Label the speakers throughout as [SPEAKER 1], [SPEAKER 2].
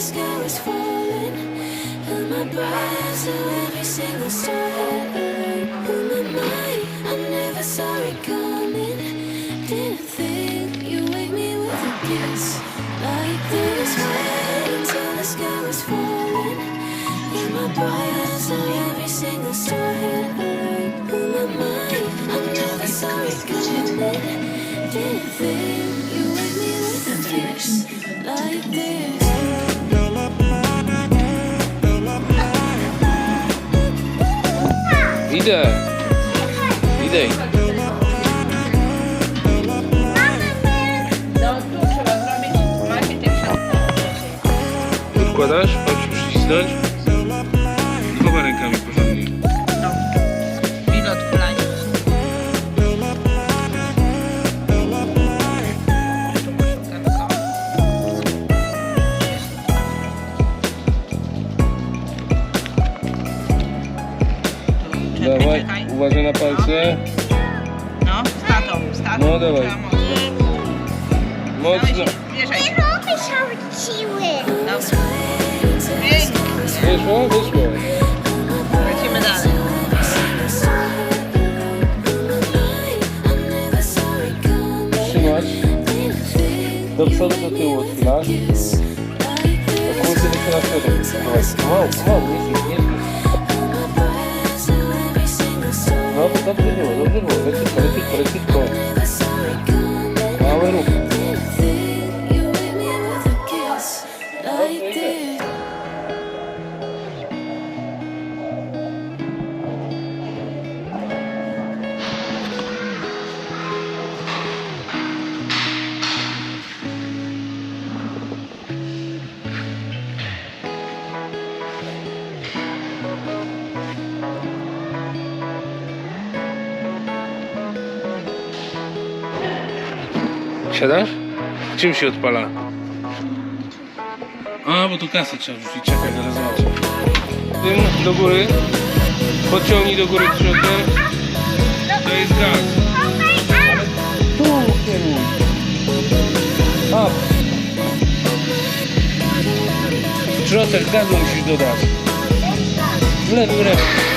[SPEAKER 1] the sky was falling. Held my breath till every single star had alight. On my mind, I never saw it coming. Didn't think you'd wake me with a kiss like this. Wait until the sky was falling. Held my breath till every single star had alight. On my mind, I never saw it coming. Didn't think
[SPEAKER 2] Idę. Idę.
[SPEAKER 3] No tu trzeba zrobić, macie
[SPEAKER 2] se...
[SPEAKER 3] No, está stato. está
[SPEAKER 2] dawaj.
[SPEAKER 3] Mocno. Bierzaj. Te
[SPEAKER 4] rowy są siły.
[SPEAKER 3] Dobrze. Pięknie.
[SPEAKER 2] Wyszło? Wyszło.
[SPEAKER 3] Lecimy dalej.
[SPEAKER 2] Trzymać. Do przodu, do tyłu odchylasz. Do kursu, do przodu. Wow, wow, wow, wow, wow, wow, Надо там прилево, забрало, летит, летит,
[SPEAKER 1] летит, летит.
[SPEAKER 2] Siadasz? Czym się odpala? A, bo tu kasę trzeba wrzucić. Czekaj, zaraz zobaczę. Tym do góry. Podciągnij do góry trzotem. To jest gaz. Tu. Up. Trzotek gazu musisz dodać. W lewy, w lewy.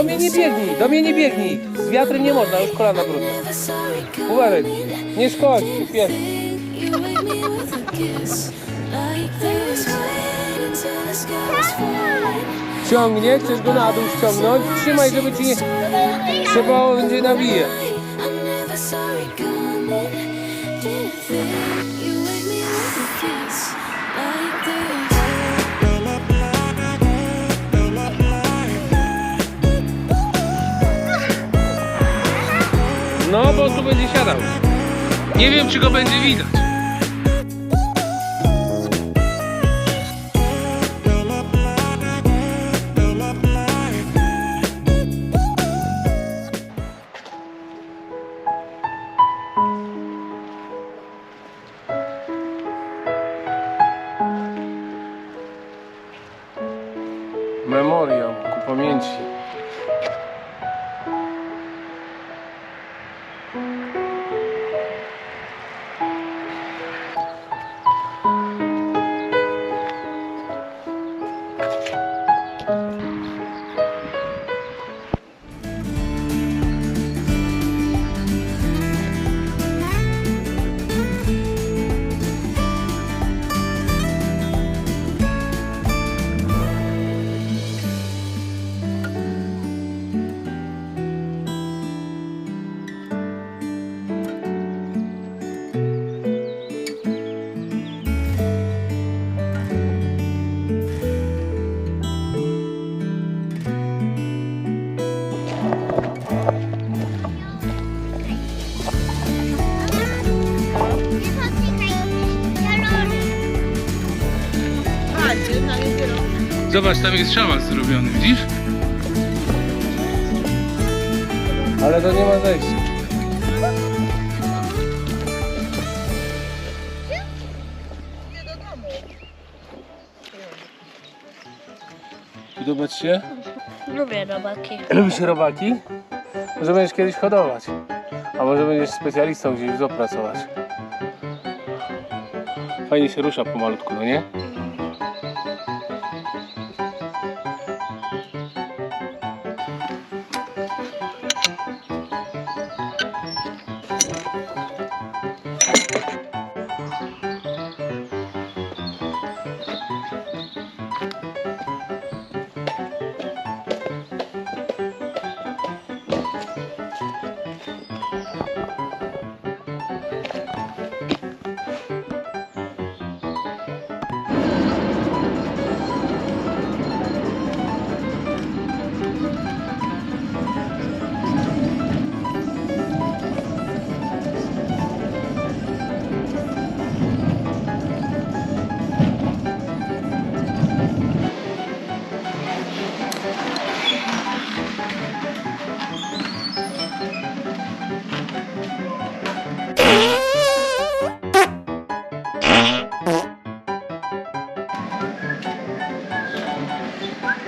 [SPEAKER 2] Do mnie nie biegnij, do mnie nie biegnij. Z wiatrem nie można, już kolana brudne. Uważaj, nie szkodź,
[SPEAKER 1] falling.
[SPEAKER 2] Ciągnie, chcesz go na dół ściągnąć? Trzymaj, żeby ci nie... Trzeba będzie nawijać. Będzie siadał. Nie wiem, czy go będzie widać. Memoriał ku pamięci. Zobacz, tam jest szałas zrobiony, widzisz? Ale to nie ma zejścia. Podoba ci się?
[SPEAKER 4] Lubię robaki.
[SPEAKER 2] Lubisz robaki? Może będziesz kiedyś hodować. A może będziesz specjalistą gdzieś w zoo pracować. Fajnie się rusza pomalutku, no nie? Thank you.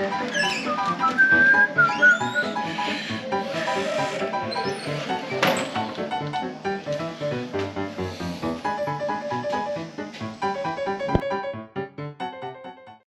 [SPEAKER 2] Thank you.